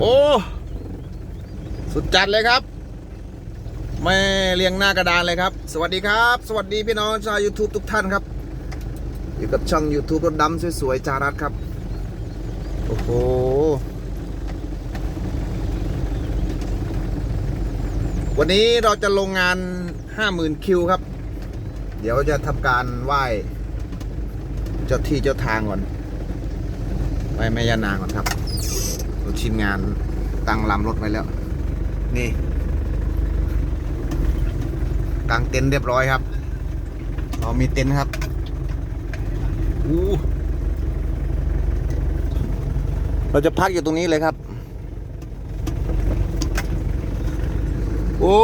โอ้ สุดจัดเลยครับไม่เรียงหน้ากระดานเลยครับ สวัสดีครับ สวัสดีพี่น้องชาว YouTube ทุกท่านครับ อยู่กับช่อง YouTube รถดำสวยๆจารัสครับ โอ้โห วันนี้เราจะลงงาน 50,000 คิวครับ เดี๋ยวจะทำการไหว้เจ้าที่เจ้าทางก่อนไหว้แม่ยานางก่อนครับ เราทีมงานตั้งลำรถไว้แล้ว นี่กางเต็นท์เรียบร้อยครับเรามีเต็นท์ครับอู้เราจะพักอยู่ตรงนี้เลยครับ โอ้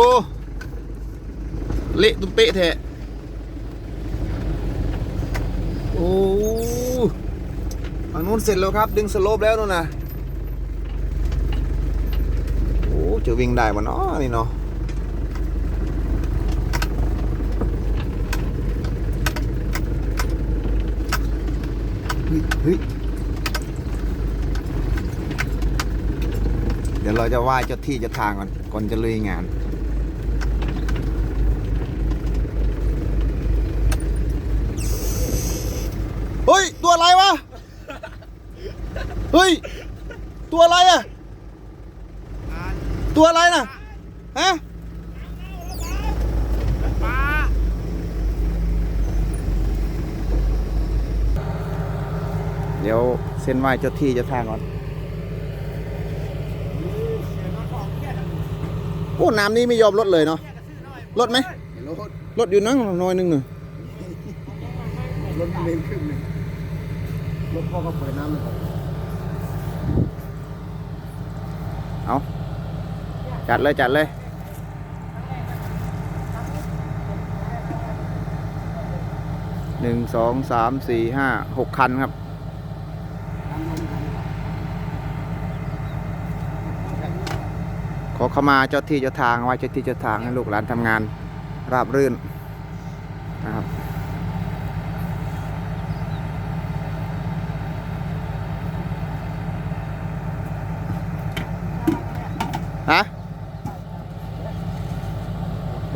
เละตุ้มเป๊ะแทะโอ้ฝั่งนู้นเสร็จแล้วครับ ดึงสโลปแล้วนู่นนะโอ้ จะวิ่งได้ปะเนาะนี่เนาะเฮ้ยเฮ้ยเดี๋ยวเราจะไหว้เจ้าที่เจ้าทางก่อนก่อนจะลุยงานเฮ้ย ตัวอะไรวะ เฮ้ย ตัวอะไรอะ ตัวอะไรน่ะ ฮะเดี๋ยวเส้นไหว้เจ้าที่เจ้าทางก่อน โอ้ น้ำนี้ไม่ยอมลดเลยเนาะ ลดไหม ลดอยู่นั่งน้อยนึงหนึ่งรถเลนครึ่งหนึ่งรถพ่อก็เปิดน้ำเลยครับ เอา จัดเลยจัดเลยหนึ่งสองสามสี่ห้าหกคันครับขอเข้ามาเจ้าที่เจ้าทางไว้เจ้าที่เจ้าทางให้ลูกหลานทำงานราบรื่นนะครับ ฮะเฮ้ยแล้ว ทำไรด้วยเปิดแท็กซี่ยังไม่เชื่อจะเป็นบางคน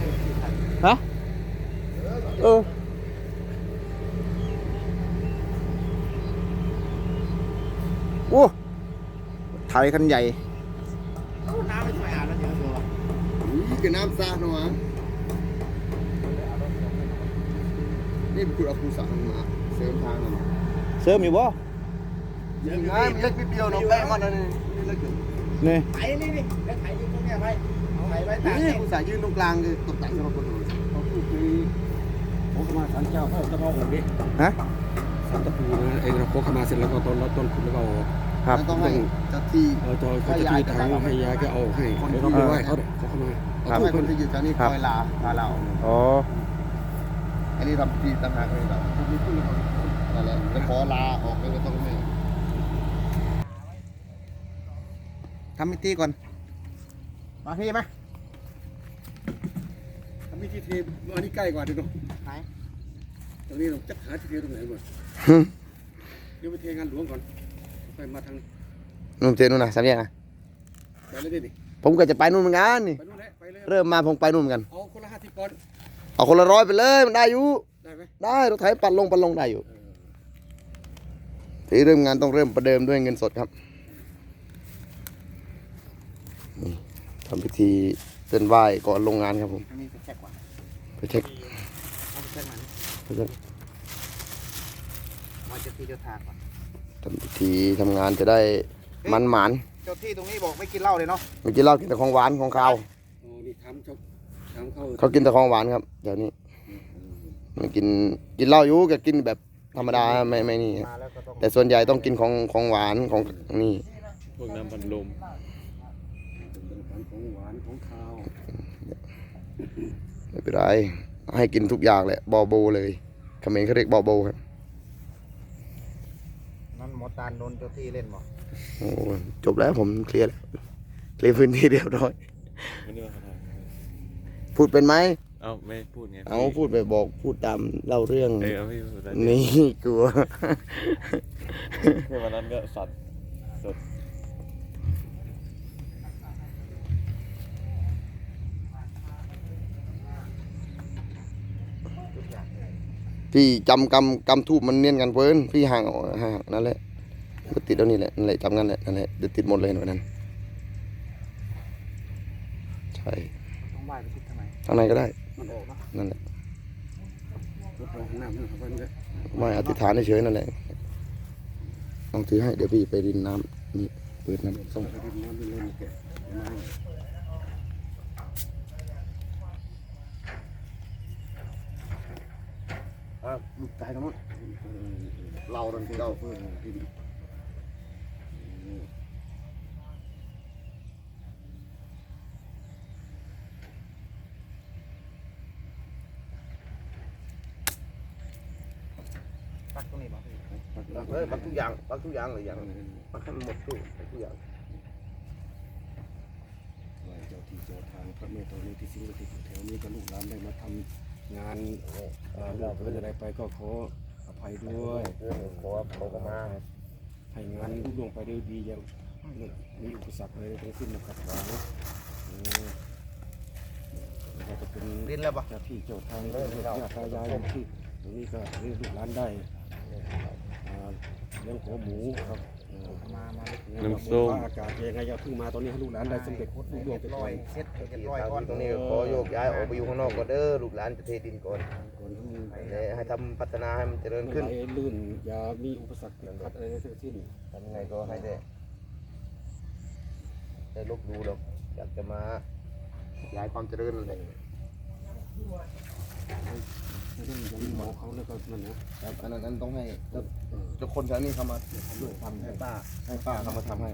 ยังขี่ทันฮะเออโอ้ไทยคันใหญ่ คือน้ำซาหนอนี่คุณเอาปูสังมาเสริมทางหน่อยเสริมอยู่บ่ยังไงมันเล็กนิดเดียวเนาะแปะมันนี่นนี่เล็กอยู่นี่ไถนี่นี่แล้วไถยืนตรงเนี้ยไว้เอาไถไว้ตากนี่แห้งปูสายืนตรงกลางคือตกแต่งสำหรับคนอื่นเขาพูดคือผมก็มาสันเจ้าพ่อตะพ่อผมดิฮะสันตะปูนะไอ้เราโคกเข้ามาเสร็จแล้วก็ต้นแล้วต้นขุดแล้วก็เอาครับต้องให้เจ้าที่เออยเขาจะตีทางให้ยายก็เอาให้เดี๋ยวเราไปไหว้เขาเดี๋ยวเขาเข้ามา ครับให้คนที่อยู่แถวนี้คอยลาลาเรา อ๋อ อันนี้ทำทีต่างหากเลยแบบมีผู้นั่นแหละจะขอลาออกเลยก็ต้องไม่ทำมิตี้ก่อน มาพี่ไหมทำวิธีเทอันนี้ใกล้กว่าดิเนาะไหนตรงนี้เราจะหาที่เทตรงไหนก่อนเดี๋ยวไปเทงานหลวงก่อนไปมาทางนู่นเจนู่นนะสามแยกนะ ไปเลยดิดิผมก็จะไปนู่นเหมือนกันนี่ ไปนู่นแหละไปเลยเริ่มมาผมไปนู่นเหมือนกัน เอาคนละห้าสิบก่อนเอาคนละร้อยไปเลยมันได้อยู่ ได้ไหมได้รถไถปัดลงปัดลงได้อยู่ที่เริ่มงานต้องเริ่มประเดิมด้วยเงินสดครับนี่ทำพิธีเส้นไหว้ก่อนลงงานครับผมอันนี้ไปเช็คว่าไปเช็คเอาไปเช็คมันไปเช็คว่าเจ้าที่เจ้าทางก่อนทำพิธีทำงานจะได้ มันหมานเจ้าที่ตรงนี้บอกไม่กินเหล้าเลยเนาะไม่กินเหล้ากินแต่ของหวานของข้าวโอ้นี่ทำชกทำเข้าเขากินแต่ของหวานครับเดี๋ยวนี้ไม่กินกินเหล้าอยู่ก็กินแบบธรรมดาไม่ไม่นี่ครับมาแล้วก็ต้องแต่ส่วนใหญ่ต้องกินของของหวานของนี่ พวกน้ำพันลมของหวานของข้าวไม่เป็นไรให้กินทุกอย่างแหละบอโบเลยเขมรเขาเรียกบอโบครับนนั่นหมอตาลโดนเจ้าที่เล่นบ่ โอ้จบแล้วผมเคลียร์แล้วเคลียร์พื้นที่เรียบร้อย ไม่ได้ว่าเขาทพูดเป็นไหมำเอาไม่พูดไงเอาพูดไปบอกพูดตามเล่าเรื่อง เออเอาไม่พูดแล้วนี่กลัวแค่วันนั้นก็สัตว์สดพี่จำกำกำทูบมันเนียนกันเพิ่นพี่ห่างออกห่างนั่นแหละ ก็ติดแล้วนี่แหละนั่นแหละจำกันแหละนั่นแหละเดี๋ยวติดหมดเลยเห็นไหมนั้น ใช่ต้องไหว้ไปทิศทางไหนทางไหนก็ได้ มันออกนะนั่นแหละรถไปข้างหน้ามันเข้าไปมันก็ไม่อธิษฐานเฉยๆนั่นแหละลองถือให้เดี๋ยวพี่ไปรินน้ำนี่เปิดน้ำส่งไปดินน้ำดินเลยมันแกะไม้อะลูกตายตรงนู้นเราตอนที่เราเพื่อนที่ดี ปักตรงนี้ป่ะพี่เออปักทุกอย่างปักทุกอย่างเลยอย่างปักให้มันหมดทุกปักทุกอย่างไหว้เจ้าที่เจ้าทางพระเมตตานี้ที่สิ่งศักดิ์สิทธิ์อยู่แถวนี้ก็ลูกหลานได้มาทำงานเอ่อเรื่องเป็นอะไรไปก็ขออภัยด้วยเออขอขอเข้ามา ให้งานรุ่งเรืองไปด้วยดีอย่างไม่มีอุปสรรคอะไรทั้งสิ้นนะครับหวังอืมแล้วก็จะเป็นรินแล้วป่ะเจ้าที่เจ้าทางเจ้าญาติตายายที่ตรงนี้ก็เรียกลูกหลานได้อ่าเลี้ยงหัวหมูครับเอ่อมามา น้ำส้มว่าอากาศเป็นยังไงอย่าเพิ่งมาตอนนี้ให้ลูกหลานได้สำเร็จรุ่งเรืองไปก่อนเซ็ตเรียบที่ร้อยทางก่อนตรงนี้ขอโยกย้ายออกไปอยู่ข้างนอกก่อนเด้อลูกหลานจะเทดินก่อนก่อนที่มันและให้ทำพัฒนาให้มันเจริญไม่ขึ้นไหลลื่นอย่ามีอุปสรรคติดขัดอะไรทั้งสิ้นทำยังไงก็ให้ได้ได้ลบดูหรอกอยากจะมาย้ายความเจริญเลยไม่ ได้อยังมองเขาแล้วก็นั่นนะครับอันนั้นอันต้องให้เออเจ้าคนแถวนี้เขามาทำให้ป้า ให้ป้าเขามาทำให้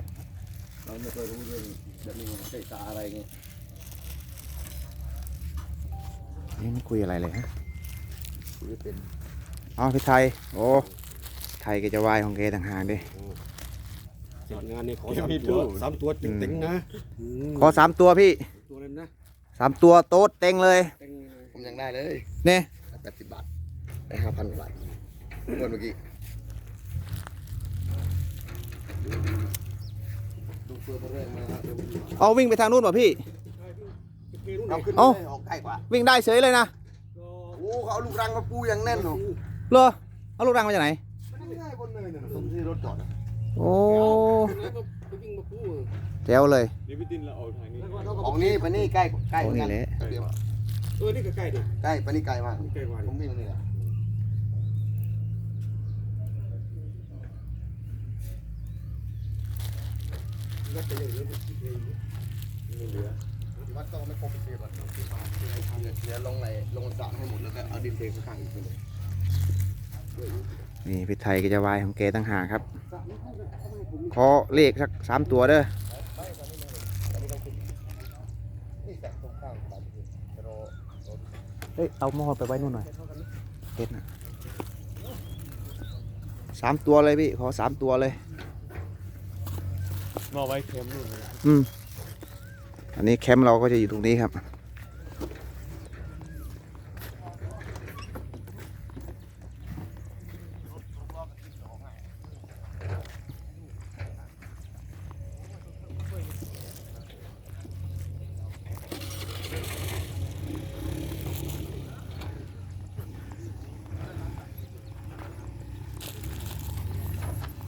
เราไม่เคยรู้เรื่องแบบนี้ใช่ตาอะไรไงนี่ไม่คุยอะไรเลยฮะคุยเป็นอ๋อพี่ไทย โอ้ไทยก็จะวายของแกต่างหากดิเสร็จงานนี่ขอสามตัวสามตัวเต็งๆนะมขอสามตัวพี่ตัวนั้นนะสามตัวโต๊ดเต็งเลย เต็งเลยผมยังได้เลยเนี่ยแปดสิบบาท ได้ห้าพันกว่าบาทงวดเมื่อกี้ดูเพื่อเรื่องมาแล้วเอาวิ่งไปทางนู้นป่ะพี่ เอาขึ้นเอ้าเลยออกใกล้กว่าวิ่งได้เฉยเลยนะ โอ้เขาเอาลูกรังมาปูอย่างแน่นหนูเหรอเอาลูกรังมาจากไหนมันง่ายบนเนินน่ะตรงที่รถจอดนะโอ้แล้วก็ไปวิ่งมาพูดแจ๋วเลยเดี๋ยวพี่ตินเราเอาทางนี้ของนี้ไปนี่ใกล้ใกล้โอ้นี่แหละเดียวเออนี่ก็ใกล้ดิใกล้ไปนี่ไกลมากใกล้กว่าผมวิ่งนี่แหละ วัดไปเลยเลยไม่เหลือวัดต้องไม่ครบเสียบัตรที่มาที่ให้ทำเนี่ยเสียลงไหลลงสระให้หมดแล้วก็เอาดินเทข้างๆอีกไปเลยนี่พี่ไทยก็จะวายของแกต่างหากครับขอเลขสักสามตัวเด้อนี่แสะตรงข้างบัตรจะรอรอเฮ้ยเอาหม้อไปไว้นู่นหน่อยเด็ดนะสามตัวเลยพี่ขอสามตัวเลย มาไว้เค็มนู่นเลยอืม อันนี้แคมป์เราก็จะอยู่ตรงนี้ครับ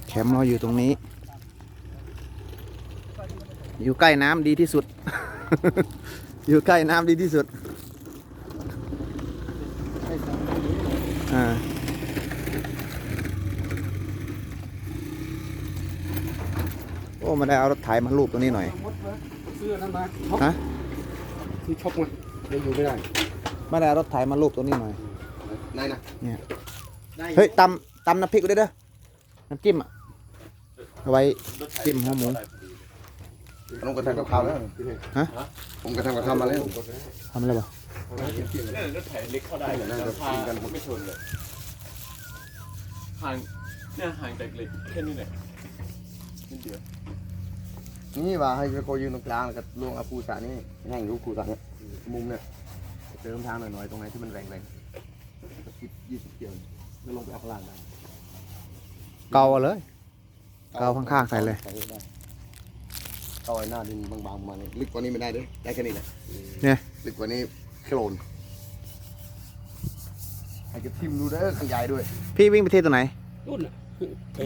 แคมป์เราอยู่ตรงนี้ อยู่ใกล้น้ำดีที่สุด อยู่ใกล้น้ำดีที่สุดอ่าโอ้มาได้เอารถไถมาลูบตรงนี้หน่อยมดมาซื้อนั้นมาช็อปฮะซื้อช็อปมาเดี๋ยวอยู่ไม่ได้มาได้เอารถไถมาลูบตรงนี้หน่อยไหนนะเนี่ยได้เฮ้ยตำตำน้ำพริกด้วยเด้อน้ำจิ้มอะเอาไว้จิ้มหัวหมู ผมกระทำกับข้าวแล้วฮะ ผมกระทำกับข้าวมาแล้วทำอะไรบ่เนี่ยรถไถเล็กเข้าได้น่าจะพากินกันไม่ชนเลยทางเนี่ยห่างจากเหล็กแค่นี้แหละนิดเดียวนี่ว่าให้ไปโคยืนตรงกลางแล้วก็ลงเอาปูสานี่แห้งอยู่ปูสาเนี่ยมุมเนี่ยเติมทางหน่อยๆตรงไหนที่มันแรงๆก็สิบยี่สิบเกียวแล้วลงไปเอาข้างล่างได้เกาเลยเกาข้างๆใส่เลย ได้เกาไอ้หน้าดินบางๆประมาณนี้ลึกกว่านี้ไม่ได้ด้วยได้แค่นี้แหละเนี่ยลึกกว่านี้โคลนให้จะทิมดูเด้อขยายด้วย พี่วิ่งไปเที่ยวตัวไหนนู่นน่ะ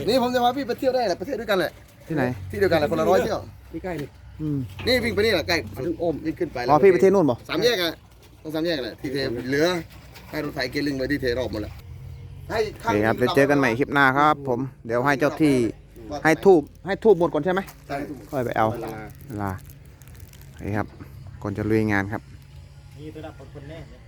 นี่ผมจะพาพี่ไปเที่ยวได้แหละประเทศด้วยกันแหละที่ไหน ที่เดียวกันแหละคนละร้อยเที่ยวนี่ใกล้เลยอืมนี่วิ่งไปนี่แหละใกล้ถึงโอมนี่ขึ้นไปอ๋อพี่ไปเที่ยวนู่นบ่สามแยกอะต้องสามแยกแหละที่เทเหลือให้รถไฟเกลิงไปที่เทรอบหมดและให้โอเคครับเดี๋ยวเจอกันใหม่คลิปหน้าครับ ผมเดี๋ยวให้เจ้าที่ ให้ทูบให้ทูบหมดก่อนใช่ไหมใช่ทุกค่อยไปเอาเวลาเวลาโอเคครับก่อนจะลุยงานครับนี่ตัวดับคนคนแรกเลย